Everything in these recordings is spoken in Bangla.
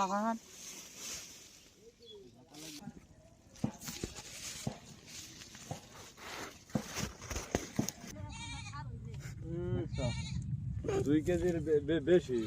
লাগান দুই কেজির বে- বে- বেশি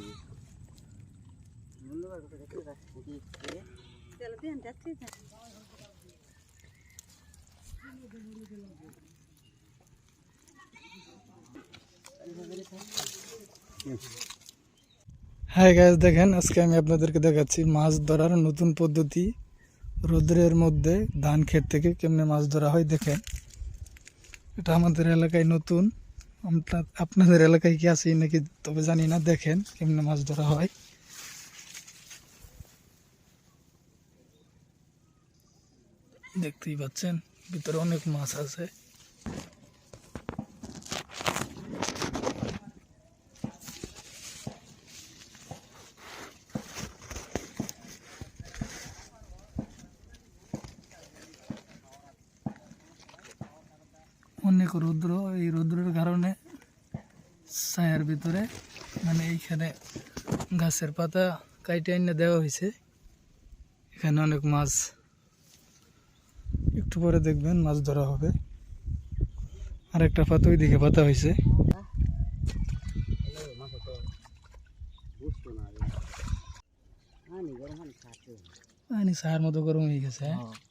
হ্যাঁ গাইজ দেখেন, আজকে আমি আপনাদেরকে দেখাচ্ছি মাছ ধরার নতুন পদ্ধতি। রোদ্রের মধ্যে ধান ক্ষেত থেকে কেমনে মাছ ধরা হয় দেখেন। এটা আমাদের এলাকায় নতুন। আপনাদের এলাকায় কি আছে নাকি তবে জানি না, দেখেন কেমনে মাছ ধরা হয়। দেখতেই পাচ্ছেন, ভিতরে অনেক মাছ আছে। অনেক রৌদ্র, এই রৌদ্রের কারণে ছায়ার ভিতরে মানে এইখানে গাছের পাতা কাইটে এনে দেওয়া হয়েছে এখানে অনেক মাছ। একটু পরে দেখবেন মাছ ধরা হবে। আর একটা পাতা ওই দিকে পাতা হয়েছে আনি ছায়ার মতো গরম হয়ে গেছে। হ্যাঁ।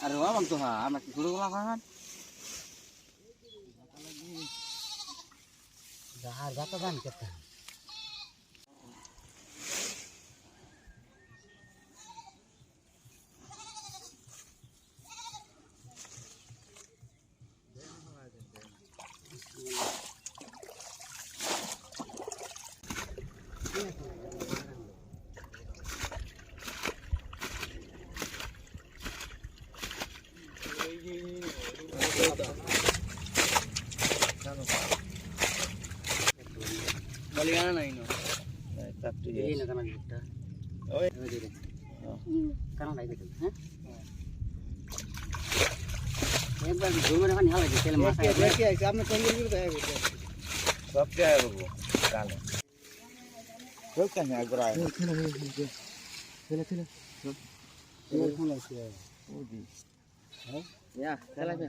আর রোয়া বাংতো হা আমরা কি করে লাগান যাহার গাতা দান হ্যাঁ মানে গেছে সব কেউ কেন একবার আয় ছেলে ছেলে এই ফোন আছে ইয়া চলা যা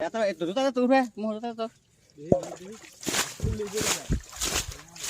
এত দুটা তো উঠে মোর দুটা তো।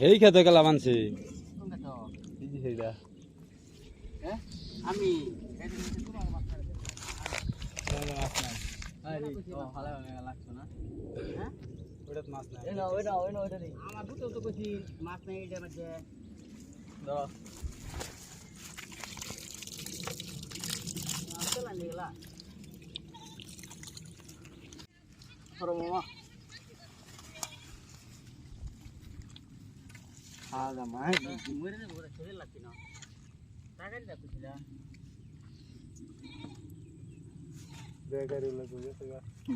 এই খেতে সেইটা হ্যাঁ? আমি এই যে নিচে পুরো মাছ ছাড়ে দেব। আরে ও ভালো লাগছো না হ্যাঁ ওটা মাছ নাই এই না ওই না ওই না ওইটা নেই আমার দুটো তো কইছি মাছ নেই এটার মধ্যে ধরো মাছ তো লাগে গেলা ধরো মামা আগা বেকারি লোক গেছে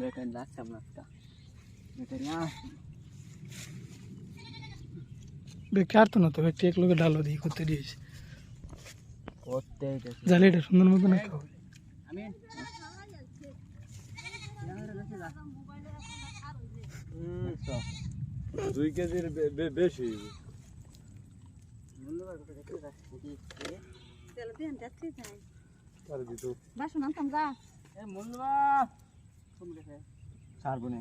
বেকার লাগছে আপনার বেকার না বেকার তো না তো একটু এক লোকে ডালো দিয়ে করতে দিয়েছি করতে জালিটা সুন্দর মতো না আমি দুই কেজির বেশি। বাসন আনতাম যা এ মন্ডবা তুমি দেখে ছাড়বো না